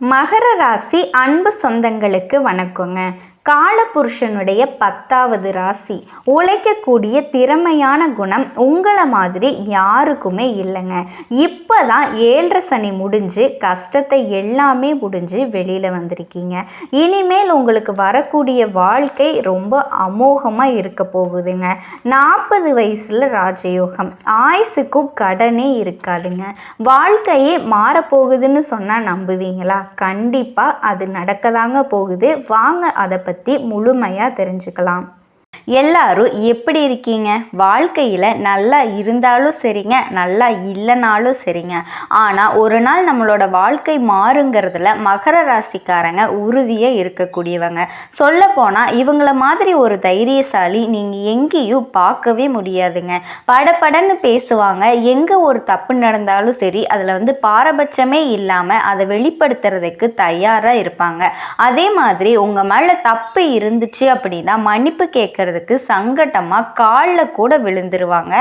மகர ராசி அன்பு சொந்தங்களுக்கு வணக்கங்க. காலபுருஷனுடைய பத்தாவது ராசி. உழைக்கக்கூடிய திறமையான குணம் உங்களை மாதிரி யாருக்குமே இல்லைங்க. இப்போ தான் ஏழரை சனி முடிஞ்சு கஷ்டத்தை எல்லாமே முடிஞ்சு வெளியில் வந்திருக்கீங்க. இனிமேல் உங்களுக்கு வரக்கூடிய வாழ்க்கை ரொம்ப அமோகமாக இருக்க போகுதுங்க. நாற்பது வயசில் ராஜயோகம். ஆயுசுக்கும் கடனே இருக்காதுங்க. வாழ்க்கையே மாறப்போகுதுன்னு சொன்னால் நம்புவீங்களா? கண்டிப்பாக அது நடக்க தாங்க போகுது. வாங்க அதை பற்றி முழுமையாக தெரிஞ்சுக்கலாம். எல்லாரும் எப்படி இருக்கீங்க? வாழ்க்கையில் நல்லா இருந்தாலும் சரிங்க நல்லா இல்லைனாலும் சரிங்க. ஆனால் ஒரு நாள் நம்மளோட வாழ்க்கை மாறுங்கிறதுல மகர ராசிக்காரங்க உறுதியாக இருக்கக்கூடியவங்க. சொல்லப்போனால் இவங்கள மாதிரி ஒரு தைரியசாலி நீங்கள் எங்கேயும் பார்க்கவே முடியாதுங்க. படபடன்னு பேசுவாங்க. எங்கே ஒரு தப்பு நடந்தாலும் சரி அதில் வந்து பாரபட்சமே இல்லாமல் அதை வெளிப்படுத்துறதுக்கு தயாராக இருப்பாங்க. அதே மாதிரி உங்கள் மேலே தப்பு இருந்துச்சு அப்படின்னா மன்னிப்பு கேட்கறதுக்கு சங்கட்டமாக காலில் கூட விழுந்துருவாங்க.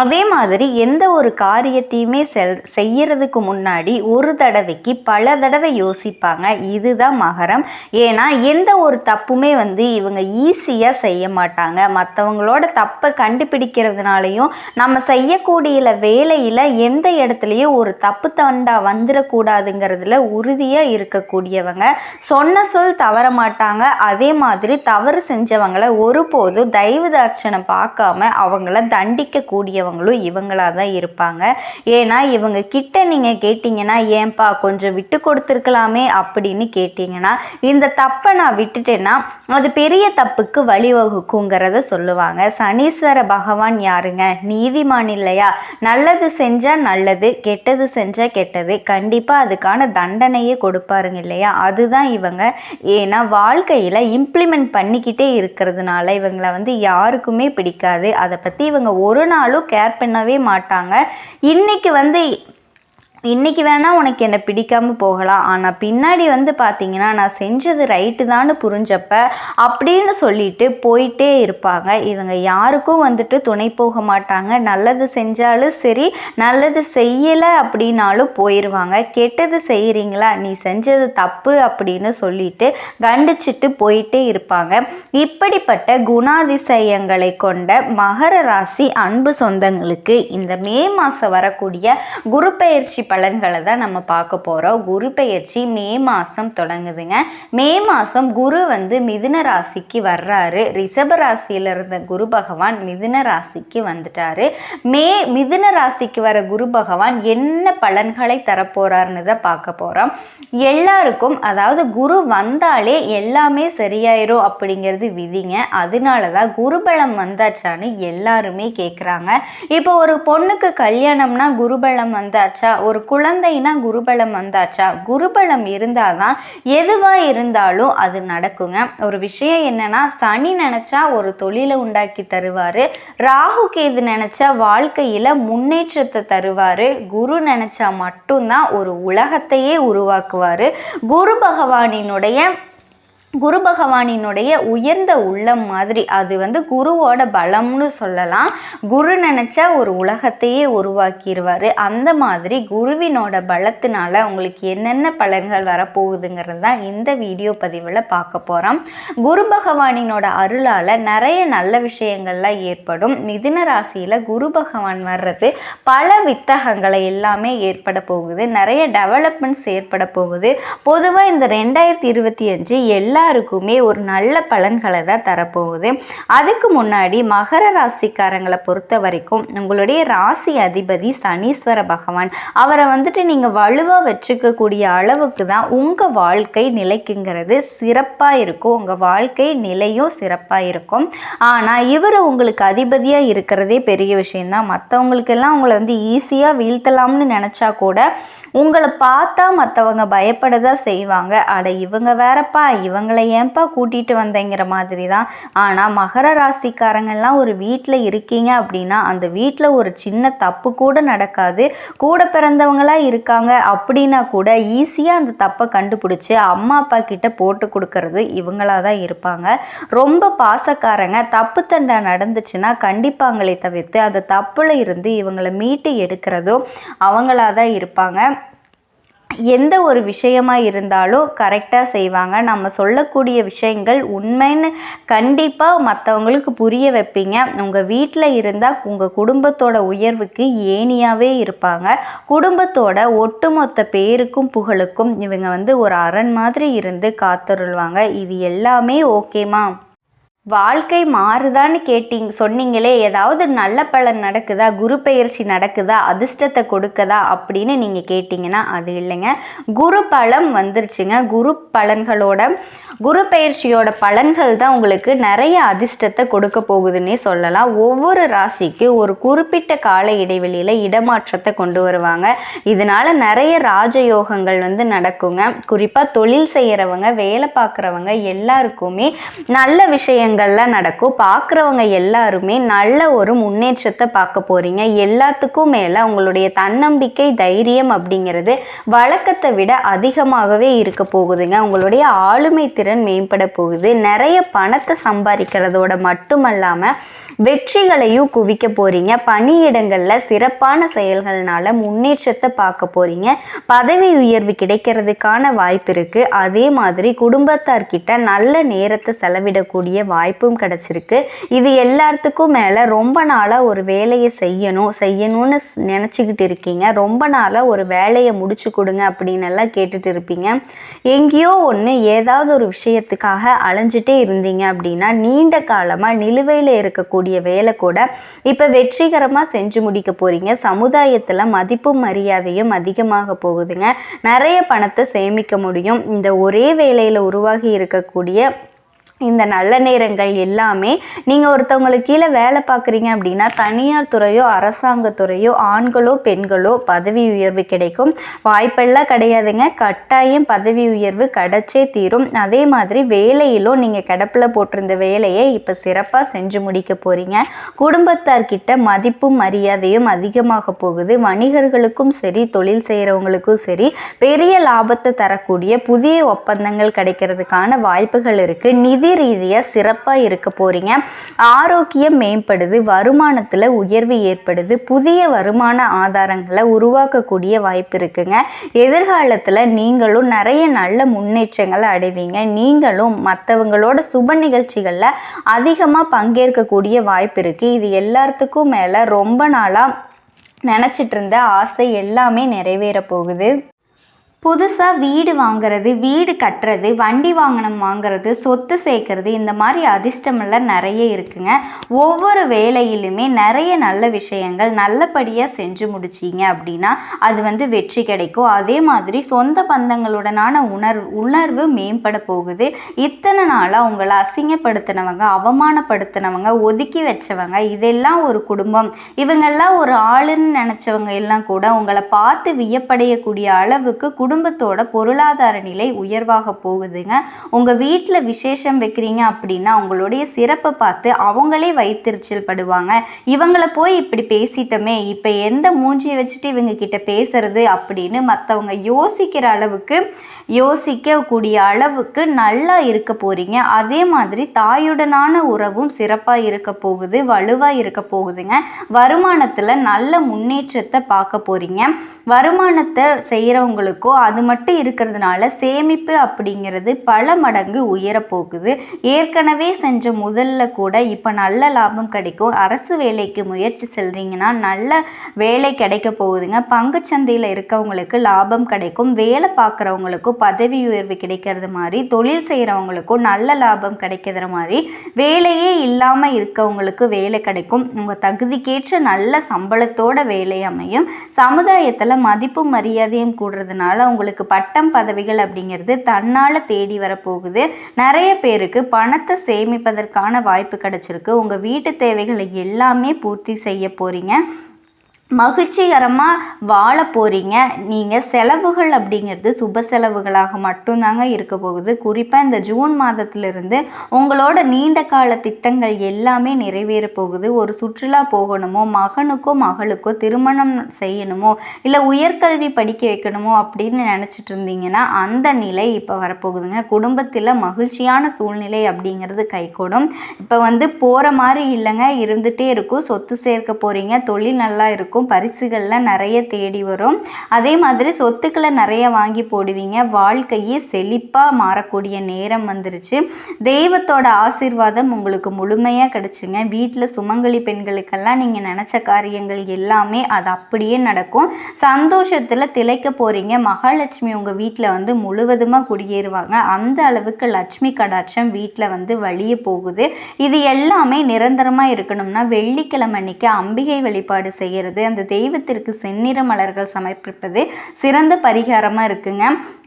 அதே மாதிரி எந்த ஒரு காரியத்தையுமே செல் செய்யறதுக்கு முன்னாடி ஒரு தடவைக்கு பல தடவை யோசிப்பாங்க. இதுதான் மகரம். ஏன்னா எந்த ஒரு தப்புமே வந்து இவங்க ஈஸியாக செய்ய மாட்டாங்க. மற்றவங்களோட தப்பை கண்டுபிடிக்கிறதுனாலையும் நம்ம செய்யக்கூடிய வேலையில் எந்த இடத்துலையும் ஒரு தப்பு தண்டா வந்துடக்கூடாதுங்கிறதுல உறுதியாக இருக்கக்கூடியவங்க. சொன்ன சொல் தவற மாட்டாங்க. அதே மாதிரி தவறு செஞ்சவங்களை ஒருபோதும் தயவு தாட்சணம் பார்க்காம அவங்கள தண்டிக்க கூடியவங்களும் இவங்களாக தான் இருப்பாங்க. ஏன்னா இவங்க கிட்ட நீங்கள் கேட்டிங்கன்னா ஏன்பா கொஞ்சம் விட்டு கொடுத்துருக்கலாமே அப்படின்னு கேட்டிங்கன்னா இந்த தப்பை நான் விட்டுட்டேன்னா அது பெரிய தப்புக்கு வழிவகுக்குங்கிறத சொல்லுவாங்க. சனீஸ்வர பகவான் யாருங்க? நீதிமான் இல்லையா? நல்லது செஞ்சால் நல்லது கெட்டது செஞ்சால் கெட்டது. கண்டிப்பாக அதுக்கான தண்டனையே கொடுப்பாருங்க இல்லையா? அதுதான் இவங்க. ஏன்னா வாழ்க்கையில் இம்ப்ளிமெண்ட் பண்ணிக்கிட்டே இருக்கிறதுனால இவங்க இவங்களை வந்து யாருக்குமே பிடிக்காது. அதை பற்றி இவங்க ஒரு நாளும் கேர் பண்ணவே மாட்டாங்க. இன்னைக்கு வந்து இன்றைக்கி வேணால் உனக்கு என்னை பிடிக்காமல் போகலாம். ஆனால் பின்னாடி வந்து பார்த்தீங்கன்னா நான் செஞ்சது ரைட்டு தான்னு புரிஞ்சப்ப அப்படின்னு சொல்லிட்டு போயிட்டே இருப்பாங்க. இவங்க யாருக்கும் வந்துட்டு துணை போக மாட்டாங்க. நல்லது செஞ்சாலும் சரி நல்லது செய்யலை அப்படின்னாலும் போயிடுவாங்க கெட்டது செய்கிறீங்களா நீ செஞ்சது தப்பு அப்படின்னு சொல்லிட்டு கண்டிச்சிட்டு போயிட்டே இருப்பாங்க. இப்படிப்பட்ட குணாதிசயங்களை கொண்ட மகர ராசி அன்பு சொந்தங்களுக்கு இந்த மே மாதம் வரக்கூடிய குரு பயிற்சி பலன்களை தான் நம்ம பார்க்க போகிறோம் குரு பெயர்ச்சி மே மாதம் தொடங்குதுங்க. மே மாதம் குரு வந்து மிதுன ராசிக்கு வர்றாரு. ரிஷப ராசியில் இருந்த குரு பகவான் மிதுன ராசிக்கு வந்துட்டாரு. மே மிதுன ராசிக்கு வர குரு பகவான் என்ன பலன்களை தரப்போறாருன்னு தான் பார்க்க போகிறோம் எல்லாருக்கும் அதாவது குரு வந்தாலே எல்லாமே சரியாயிரும் அப்படிங்கிறது விதிங்க. அதனால தான் குருபலம் வந்தாச்சான்னு எல்லாருமே கேட்குறாங்க இப்போ ஒரு பொண்ணுக்கு கல்யாணம்னா குருபலம் வந்தாச்சா? ஒரு குழந்தைனா குருபலம் வந்தாச்சா? குருபலம் இருந்தால் தான் எதுவாக இருந்தாலும் அது நடக்குங்க. ஒரு விஷயம் என்னன்னா சனி நினச்சா ஒரு தொழிலை உண்டாக்கி தருவார். ராகு கேது நினச்சா வாழ்க்கையில் முன்னேற்றத்தை தருவார். குரு நினச்சா மட்டும்தான் ஒரு உலகத்தையே உருவாக்குவார். குரு பகவானினுடைய குரு பகவானினுடைய உயர்ந்த உள்ளம் மாதிரி. அது வந்து குருவோட பலம்னு சொல்லலாம். குரு நினச்சா ஒரு உலகத்தையே உருவாக்கிடுவார் அந்த மாதிரி குருவினோட பலத்தினால உங்களுக்கு என்னென்ன பலன்கள் வரப்போகுதுங்கிறது தான் இந்த வீடியோ பதிவில் பார்க்க போகிறோம் குரு பகவானினோட அருளால் நிறைய நல்ல விஷயங்கள்லாம் ஏற்படும். மிதுன ராசியில் குரு பகவான் வர்றது பல வித்தகங்களை எல்லாமே ஏற்பட போகுது. நிறைய டெவலப்மெண்ட்ஸ் ஏற்பட போகுது. பொதுவாக இந்த ரெண்டாயிரத்தி இருபத்தி அஞ்சு எல்லா எல்லாருக்குமே ஒரு நல்ல பலன்களை தான் தரப்போகுது. அதுக்கு முன்னாடி மகர ராசிக்காரங்களை பொறுத்த வரைக்கும் உங்களுடைய ராசி அதிபதி சனீஸ்வர பகவான் அவரை வந்துட்டு நீங்கள் வலுவாக வச்சுக்கக்கூடிய அளவுக்கு தான் உங்கள் வாழ்க்கை நிலைக்குங்கிறது சிறப்பாக இருக்கும். உங்கள் வாழ்க்கை நிலையும் சிறப்பாக இருக்கும். ஆனால் இவர் உங்களுக்கு அதிபதியாக இருக்கிறதே பெரிய விஷயம்தான் மற்றவங்களுக்கெல்லாம் உங்களை வந்து ஈஸியாக வீழ்த்தலாம்னு நினச்சா கூட உங்களை பார்த்தா மற்றவங்க பயப்பட தான் செய்வாங்க. அட இவங்க வேறப்பா இவங்க இவங்களை ஏன்பா கூட்டிகிட்டு வந்தேங்கிற மாதிரி தான் ஆனால் மகர ராசிக்காரங்கள்லாம் ஒரு வீட்டில் இருக்கீங்க அப்படின்னா அந்த வீட்டில் ஒரு சின்ன தப்பு கூட நடக்காது. கூட பிறந்தவங்களாக இருக்காங்க அப்படின்னா கூட ஈஸியாக அந்த தப்பை கண்டுபிடிச்சி அம்மா அப்பா கிட்ட போட்டு கொடுக்கறது இவங்களாக தான் இருப்பாங்க. ரொம்ப பாசக்காரங்க. தப்பு தண்டா நடந்துச்சுன்னா கண்டிப்பாங்களே தவிர்த்து அந்த தப்பில் இருந்து இவங்களை மீட்டு எடுக்கிறதும் அவங்களாக தான் இருப்பாங்க. எந்த ஒரு விஷயமா இருந்தாலும் கரெக்டாக செய்வாங்க. நம்ம சொல்லக்கூடிய விஷயங்கள் உண்மைன்னு கண்டிப்பாக மற்றவங்களுக்கு புரிய வைப்பீங்க. உங்கள் வீட்டில் இருந்தால் உங்கள் குடும்பத்தோட உயர்வுக்கு ஏனியாகவே இருப்பாங்க. குடும்பத்தோட ஒட்டுமொத்த பேருக்கும் புகழுக்கும் இவங்க வந்து ஒரு அரண் மாதிரி இருந்து காத்தருள்வாங்க. இது எல்லாமே ஓகேமா வாழ்க்கை மாறுதான்னு கேட்டிங் சொன்னீங்களே ஏதாவது நல்ல பலன் நடக்குதா குரு பெயர்ச்சி நடக்குதா அதிர்ஷ்டத்தை கொடுக்குதா அப்படின்னு நீங்கள் கேட்டிங்கன்னா அது இல்லைங்க. குரு பலம் வந்துருச்சுங்க. குரு பலன்களோட குரு பயிற்சியோட பலன்கள் தான் உங்களுக்கு நிறைய அதிர்ஷ்டத்தை கொடுக்க போகுதுன்னே சொல்லலாம். ஒவ்வொரு ராசிக்கு ஒரு குறிப்பிட்ட கால இடைவெளியில் இடமாற்றத்தை கொண்டு வருவாங்க. இதனால் நிறைய ராஜயோகங்கள் வந்து நடக்குங்க. குறிப்பாக தொழில் செய்கிறவங்க வேலை பார்க்குறவங்க எல்லாருக்குமே நல்ல விஷயங்கள் விஷயங்கள்லாம் நடக்கும். பார்க்குறவங்க எல்லாருமே நல்ல ஒரு முன்னேற்றத்தை பார்க்க போகிறீங்க எல்லாத்துக்கும் மேலே உங்களுடைய தன்னம்பிக்கை தைரியம் அப்படிங்கிறது வழக்கத்தை விட அதிகமாகவே இருக்க போகுதுங்க. உங்களுடைய ஆளுமை திறன் மேம்பட போகுது. நிறைய பணத்தை சம்பாதிக்கிறதோட மட்டுமல்லாமல் வெற்றிகளையும் குவிக்க போகிறீங்க பணியிடங்களில் சிறப்பான செயல்கள்னால் முன்னேற்றத்தை பார்க்க போகிறீங்க பதவி உயர்வு கிடைக்கிறதுக்கான வாய்ப்பு இருக்குது அதே மாதிரி குடும்பத்தார்கிட்ட நல்ல நேரத்தை செலவிடக்கூடிய வாய்ப்பும் கிடச்சிருக்கு. இது எல்லாத்துக்கும் மேலே ரொம்ப நாளாக ஒரு வேலையை செய்யணும் செய்யணும்னு நினச்சிக்கிட்டு இருக்கீங்க. ரொம்ப நாளாக ஒரு வேலையை முடிச்சு கொடுங்க அப்படின்னு எல்லாம் கேட்டுட்டு இருப்பீங்க. எங்கேயோ ஒன்று ஏதாவது ஒரு விஷயத்துக்காக அலைஞ்சிட்டே இருந்தீங்க அப்படின்னா நீண்ட காலமாக நிலுவையில் இருக்கக்கூடிய வேலை கூட இப்போ வெற்றிகரமாக செஞ்சு முடிக்க போகிறீங்க சமுதாயத்தில் மதிப்பும் மரியாதையும் அதிகமாக போகுதுங்க. நிறைய பணத்தை சேமிக்க முடியும். இந்த ஒரே வேலையில் உருவாகி இருக்கக்கூடிய இந்த நல்ல நேரங்கள் எல்லாமே நீங்கள் ஒருத்தவங்களுக்கு கீழே வேலை பார்க்குறீங்க அப்படின்னா தனியார் துறையோ அரசாங்கத்துறையோ ஆண்களோ பெண்களோ பதவி உயர்வு கிடைக்கும். வாய்ப்பெல்லாம் கிடையாதுங்க. கட்டாயம் பதவி உயர்வு கிடைச்சே தீரும். அதே மாதிரி வேலையிலும் நீங்கள் கிடப்பில் போட்டிருந்த வேலையை இப்போ சிறப்பாக செஞ்சு முடிக்க போகிறீங்க குடும்பத்தார்கிட்ட மதிப்பும் மரியாதையும் அதிகமாக போகுது. வணிகர்களுக்கும் சரி தொழில் செய்கிறவங்களுக்கும் சரி பெரிய லாபத்தை தரக்கூடிய புதிய ஒப்பந்தங்கள் கிடைக்கிறதுக்கான வாய்ப்புகள் இருக்குது நிதி நிதி ரீதியாக சிறப்பாக இருக்க போகிறீங்க ஆரோக்கியம் மேம்படுது வருமானத்தில் உயர்வு ஏற்படுது புதிய வருமான ஆதாரங்களை உருவாக்கக்கூடிய வாய்ப்பு இருக்குங்க. எதிர்காலத்தில் நீங்களும் நிறைய நல்ல முன்னேற்றங்களை அடைவீங்க. நீங்களும் மற்றவங்களோட சுப நிகழ்ச்சிகளில் அதிகமாக பங்கேற்கக்கூடிய வாய்ப்பு இருக்குது இது எல்லாத்துக்கும் மேலே ரொம்ப நாளாக நினச்சிட்டு இருந்த ஆசை எல்லாமே நிறைவேற போகுது. புதுசாக வீடு வாங்குறது வீடு கட்டுறது வண்டி வாகனம் வாங்குறது சொத்து சேர்க்கறது இந்த மாதிரி அதிர்ஷ்டமெல்லாம் நிறைய இருக்குங்க. ஒவ்வொரு வேலையிலுமே நிறைய நல்ல விஷயங்கள் நல்லபடியாக செஞ்சு முடிச்சிங்க அப்படின்னா அது வந்து வெற்றி கிடைக்கும். அதே மாதிரி சொந்த பந்தங்களுடனான உணர்வு உணர்வு மேம்பட போகுது. இத்தனை நாளாக உங்களை அசிங்கப்படுத்தினவங்க அவமானப்படுத்தினவங்க ஒதுக்கி வச்சவங்க இதெல்லாம் ஒரு குடும்பம். இவங்கெல்லாம் ஒரு ஆளுன்னு நினச்சவங்க எல்லாம் கூட உங்களை பார்த்து வியப்படையக்கூடிய அளவுக்கு குடும்ப குடும்பத்தோட பொருளாதார நிலை உயர்வாக போகுதுங்க. உங்கள் வீட்டில் விசேஷம் வைக்கிறீங்க அப்படின்னா உங்களுடைய சிறப்பை பார்த்து அவங்களே வைத்திருச்சல் படுவாங்க. இவங்களை போய் இப்படி பேசிட்டோமே இப்போ எந்த மூஞ்சியை வச்சுட்டு இவங்க கிட்ட பேசுறது அப்படின்னு மற்றவங்க யோசிக்கிற அளவுக்கு யோசிக்கக்கூடிய அளவுக்கு நல்லா இருக்க போகிறீங்க அதே மாதிரி தாயுடனான உறவும் சிறப்பாக இருக்க போகுது வலுவாக இருக்க போகுதுங்க. வருமானத்தில் நல்ல முன்னேற்றத்தை பார்க்க போகிறீங்க வருமானத்தை செய்கிறவங்களுக்கோ அது மட்டும் இருக்கிறதுனால சேமிப்பு அப்படிங்கிறது பல மடங்கு உயரப்போகுது. ஏற்கனவே செஞ்ச முதல்ல கூட இப்போ நல்ல லாபம் கிடைக்கும். அரசு வேலைக்கு முயற்சி செல்றீங்கன்னா நல்ல வேலை கிடைக்க போகுதுங்க. பங்குச்சந்தையில் இருக்கவங்களுக்கு லாபம் கிடைக்கும். வேலை பார்க்குறவங்களுக்கும் பதவி உயர்வு கிடைக்கிறது மாதிரி தொழில் செய்கிறவங்களுக்கும் நல்ல லாபம் கிடைக்கிற மாதிரி வேலையே இல்லாமல் இருக்கவங்களுக்கு வேலை கிடைக்கும். உங்கள் தகுதிக்கேற்ற நல்ல சம்பளத்தோட வேலை அமையும். சமுதாயத்தில் மதிப்பும் மரியாதையும் கூடுறதுனால உங்களுக்கு பட்டம் பதவிகள் அப்படிங்கிறது தன்னால் தேடி வரப்போகுது. நிறைய பேருக்கு பணத்தை சேமிப்பதற்கான வாய்ப்பு கிடைச்சிருக்கு. உங்கள் வீட்டு தேவைகளை எல்லாமே பூர்த்தி செய்ய போகிறீங்க மகிழ்ச்சிகரமாக வாழ போகிறீங்க நீங்கள் செலவுகள் அப்படிங்கிறது சுப செலவுகளாக மட்டும்தாங்க இருக்க போகுது. குறிப்பாக இந்த ஜூன் மாதத்திலிருந்து உங்களோட நீண்ட கால திட்டங்கள் எல்லாமே நிறைவேற போகுது. ஒரு சுற்றுலா போகணுமோ மகனுக்கோ மகளுக்கோ திருமணம் செய்யணுமோ இல்லை உயர்கல்வி படிக்க வைக்கணுமோ அப்படின்னு நினச்சிட்டு இருந்தீங்கன்னா அந்த நிலை இப்போ வரப்போகுதுங்க. குடும்பத்தில் மகிழ்ச்சியான சூழ்நிலை அப்படிங்கிறது கைகூடும். இப்போ வந்து போகிற மாதிரி இல்லைங்க. இருந்துகிட்டே இருக்கும். சொத்து சேர்க்க போகிறீங்க தொழில் நல்லா இருக்கும். இருக்கும். பரிசுகள்லாம் நிறைய தேடி வரும். அதே மாதிரி சொத்துக்களை நிறைய வாங்கி போடுவீங்க. வாழ்க்கையே செழிப்பாக மாறக்கூடிய நேரம் வந்துருச்சு. தெய்வத்தோட ஆசீர்வாதம் உங்களுக்கு முழுமையாக கிடச்சிங்க. வீட்டில் சுமங்கலி பெண்களுக்கெல்லாம் நீங்கள் நினச்ச காரியங்கள் எல்லாமே அது அப்படியே நடக்கும். சந்தோஷத்தில் திளைக்க போகிறீங்க மகாலட்சுமி உங்கள் வீட்டில் வந்து முழுவதுமாக குடியேறுவாங்க. அந்த அளவுக்கு லட்சுமி கடாட்சம் வீட்டில் வந்து வழிய போகுது. இது எல்லாமே நிரந்தரமாக இருக்கணும்னா வெள்ளிக்கிழமை அன்னைக்கு அம்பிகை வழிபாடு செய்கிறது அந்த தெய்வத்திற்கு செந்நிற மலர்கள் சமர்ப்பிப்பது சிறந்த பரிகாரமாக இருக்குங்க.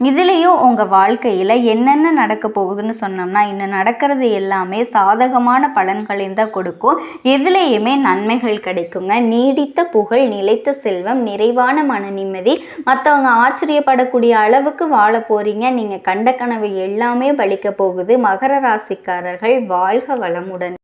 இதுலேயும் உங்கள் வாழ்க்கையில் என்னென்ன நடக்க போகுதுன்னு சொன்னோம்னா இன்னும் நடக்கிறது எல்லாமே சாதகமான பலன்களையும் தான் கொடுக்கும். எதுலேயுமே நன்மைகள் கிடைக்குங்க. நீடித்த புகழ் நிலைத்த செல்வம் நிறைவான மன நிம்மதி. மற்றவங்க ஆச்சரியப்படக்கூடிய அளவுக்கு வாழ போறீங்க. நீங்கள் கண்ட கனவு எல்லாமே பலிக்க போகுது. மகர ராசிக்காரர்கள் வாழ்க வளமுடன்.